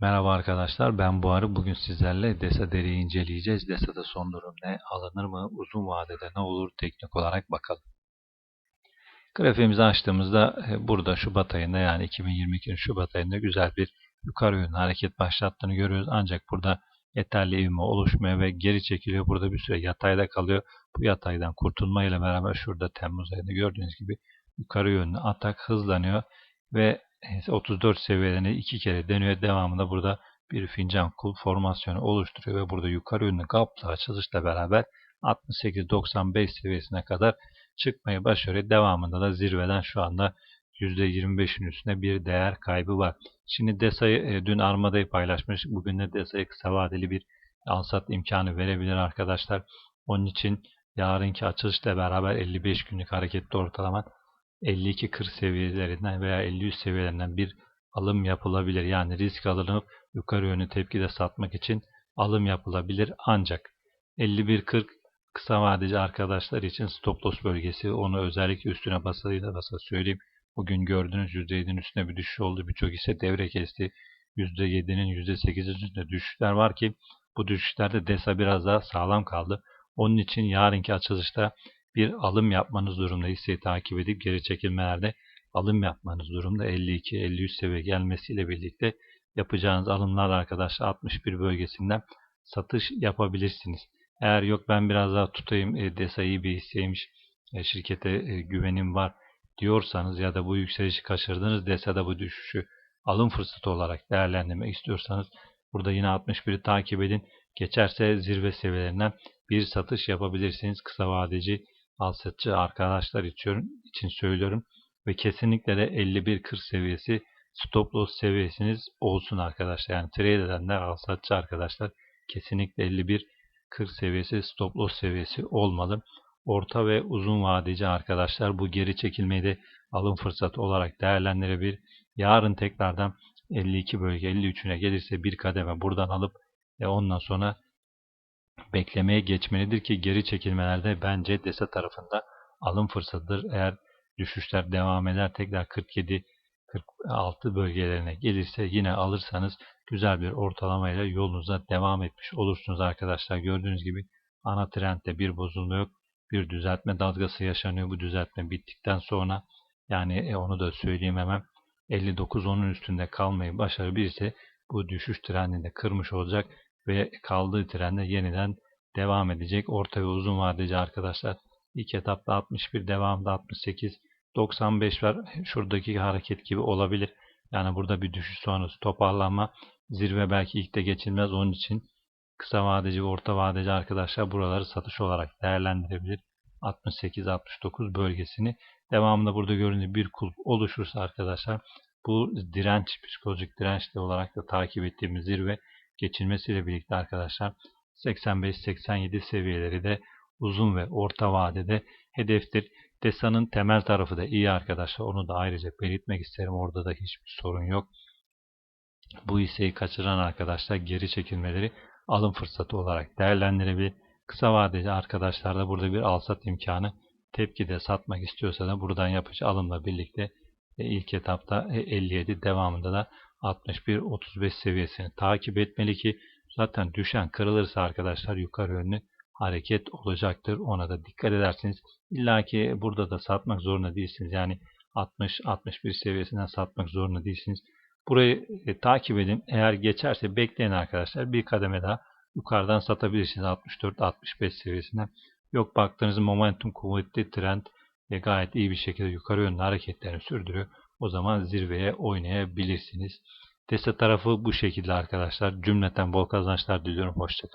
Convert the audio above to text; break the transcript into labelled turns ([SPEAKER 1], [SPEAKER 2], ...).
[SPEAKER 1] Merhaba arkadaşlar ben Buharı. Bugün sizlerle DESA deriyi inceleyeceğiz. DESA'da son durum ne? Alınır mı? Uzun vadede ne olur? Teknik olarak bakalım. Grafiğimizi açtığımızda e, burada Şubat ayında yani 2022'nin Şubat ayında güzel bir yukarı yönlü hareket başlattığını görüyoruz. Ancak burada yeterli ivme oluşmuyor ve geri çekiliyor. Burada bir süre yatayda kalıyor. Bu yataydan kurtulma ile beraber şurada Temmuz ayında gördüğünüz gibi yukarı yönlü atak hızlanıyor ve 34 seviyelerini iki kere deniyor. Devamında burada bir fincan kul formasyonu oluşturuyor ve burada yukarı yönlü gapla açılışla beraber 68-95 seviyesine kadar çıkmayı başarıyor. Devamında da zirveden şu anda %25'in üstünde bir değer kaybı var. Şimdi DESA'yı e, dün Armada'yı paylaşmış. Bugün de DESA'ya kısa vadeli bir alsat imkanı verebilir arkadaşlar. Onun için yarınki açılışla beraber 55 günlük hareketli ortalama 52-40 seviyelerinden veya 50-100 seviyelerinden bir alım yapılabilir. Yani risk alınıp yukarı yönlü tepkide satmak için alım yapılabilir. Ancak 51-40 kısa vadeci arkadaşlar için stop loss bölgesi. Onu özellikle üstüne basıyla basa söyleyeyim. Bugün gördüğünüz %7'nin üstüne bir düşüş oldu. Birçok ise devre kesti. %7'nin %8'in üstünde düşüşler var ki bu düşüşlerde DESA biraz daha sağlam kaldı. Onun için yarınki açılışta bir alım yapmanız durumda hisseyi takip edip geri çekilmelerde alım yapmanız durumda 52-53 seviye gelmesiyle birlikte yapacağınız alımlar arkadaşlar 61 bölgesinden satış yapabilirsiniz. Eğer yok ben biraz daha tutayım e, DESA iyi bir hisseymiş e, şirkete e, güvenim var diyorsanız ya da bu yükselişi kaçırdınız DESA'da bu düşüşü alım fırsatı olarak değerlendirmek istiyorsanız burada yine 61'i takip edin. Geçerse zirve seviyelerinden bir satış yapabilirsiniz. Kısa vadeci alsatçı arkadaşlar için söylüyorum. Ve kesinlikle de 51-40 seviyesi stop loss seviyesiniz olsun arkadaşlar. Yani trade edenler alsatçı arkadaşlar kesinlikle 51-40 seviyesi stop loss seviyesi olmalı. Orta ve uzun vadeci arkadaşlar bu geri çekilmeyi de alım fırsatı olarak değerlendirebilir. Yarın tekrardan 52 bölge 53'üne gelirse bir kademe buradan alıp ve ondan sonra beklemeye geçmelidir ki geri çekilmelerde bence DESA tarafında alım fırsatıdır. Eğer düşüşler devam eder tekrar 47 46 bölgelerine gelirse yine alırsanız güzel bir ortalamayla yolunuza devam etmiş olursunuz arkadaşlar. Gördüğünüz gibi ana trendde bir bozulma yok. Bir düzeltme dalgası yaşanıyor. Bu düzeltme bittikten sonra yani e, onu da söyleyeyim hemen 59 onun üstünde kalmayı başarabilirse bu düşüş trendini kırmış olacak ve kaldığı trende yeniden devam edecek. Orta ve uzun vadeci arkadaşlar ilk etapta 61 devamında 68 95 var. Şuradaki hareket gibi olabilir. Yani burada bir düşüş sonrası toparlanma zirve belki ilk de geçilmez. Onun için kısa vadeci ve orta vadeci arkadaşlar buraları satış olarak değerlendirebilir. 68-69 bölgesini. Devamında burada göründüğü bir kulp oluşursa arkadaşlar bu direnç, psikolojik dirençli olarak da takip ettiğimiz zirve geçilmesiyle birlikte arkadaşlar 85-87 seviyeleri de uzun ve orta vadede hedeftir. DESA'nın temel tarafı da iyi arkadaşlar. Onu da ayrıca belirtmek isterim. Orada da hiçbir sorun yok. Bu hisseyi kaçıran arkadaşlar geri çekilmeleri alım fırsatı olarak değerlendirebilir. Kısa vadeli arkadaşlar da burada bir alsat imkanı tepkide satmak istiyorsa da buradan yapıcı alımla birlikte e, ilk etapta 57 e, devamında da 61-35 seviyesini takip etmeli ki zaten düşen kırılırsa arkadaşlar yukarı yönlü hareket olacaktır. Ona da dikkat edersiniz. İlla ki burada da satmak zorunda değilsiniz. Yani 60-61 seviyesinden satmak zorunda değilsiniz. Burayı e, takip edin. Eğer geçerse bekleyin arkadaşlar. Bir kademe daha yukarıdan satabilirsiniz 64-65 seviyesinden. Yok baktığınız momentum kuvvetli trend ve gayet iyi bir şekilde yukarı yönlü hareketlerini sürdürüyor. O zaman zirveye oynayabilirsiniz. Testa tarafı bu şekilde arkadaşlar. Cümleten bol kazançlar diliyorum. Hoşçakalın.